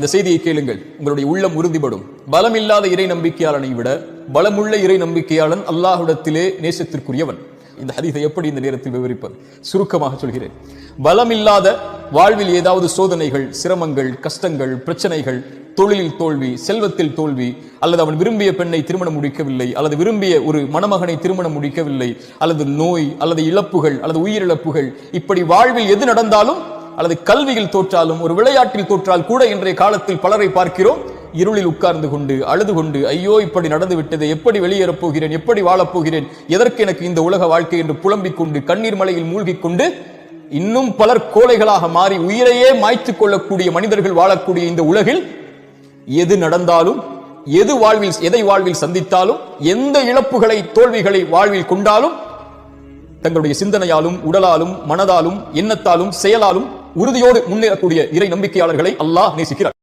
இந்த செய்தியை கேளுங்கள். உங்களுடைய உள்ளம் உறுதிப்படும். பலமில்லாத இறை நம்பிக்கையாளனை விட பலமுள்ள இறை நம்பிக்கையாளன் அல்லாஹுடத்திலே நேசத்திற்குரியவன். இந்த ஹதீஸை எப்படி இந்த நேரத்தில் விவரிப்பது? சுருக்கமாக சொல்கிறேன். பலமில்லாத வாழ்வில் ஏதாவது சோதனைகள் சிரமங்கள் கஷ்டங்கள் பிரச்சனைகள் தொழிலில் தோல்வி செல்வத்தில் தோல்வி அல்லது அவன் விரும்பிய பெண்ணை திருமணம் முடிக்கவில்லை அல்லது விரும்பிய ஒரு மணமகனை திருமணம் முடிக்கவில்லை அல்லது நோய் அல்லது இழப்புகள் அல்லது உயிரிழப்புகள் இப்படி வாழ்வில் எது நடந்தாலும் அல்லது கல்வியில் தோற்றாலும் ஒரு விளையாட்டில் தோற்றால் கூட இன்றைய காலத்தில் பலரை பார்க்கிறோம். இருளில் உட்கார்ந்து கொண்டு அழுது கொண்டு ஐயோ இப்படி நடந்து விட்டது எப்படி வெளியேறப் போகிறேன் எப்படி வாழப்போகிறேன் எதற்கு எனக்கு இந்த உலக வாழ்க்கை? என்று புலம்பிக் கொண்டு கண்ணீர் மலையில் மூழ்கிக் கொண்டு இன்னும் பலர் கோழைகளாக மாறி உயிரையே மாய்த்துக் கொள்ளக்கூடிய மனிதர்கள் வாழக்கூடிய இந்த உலகில் எது நடந்தாலும் எது வாழ்வில் எதை வாழ்வில் சந்தித்தாலும் எந்த இழப்புகளை தோல்விகளை வாழ்வில் கொண்டாலும் தங்களுடைய சிந்தனையாலும் உடலாலும் மனதாலும் எண்ணத்தாலும் செயலாலும் உறுதியோடு முன்னேறக்கூடிய இறை நம்பிக்கையாளர்களை அல்லாஹ் நேசிக்கிறார்.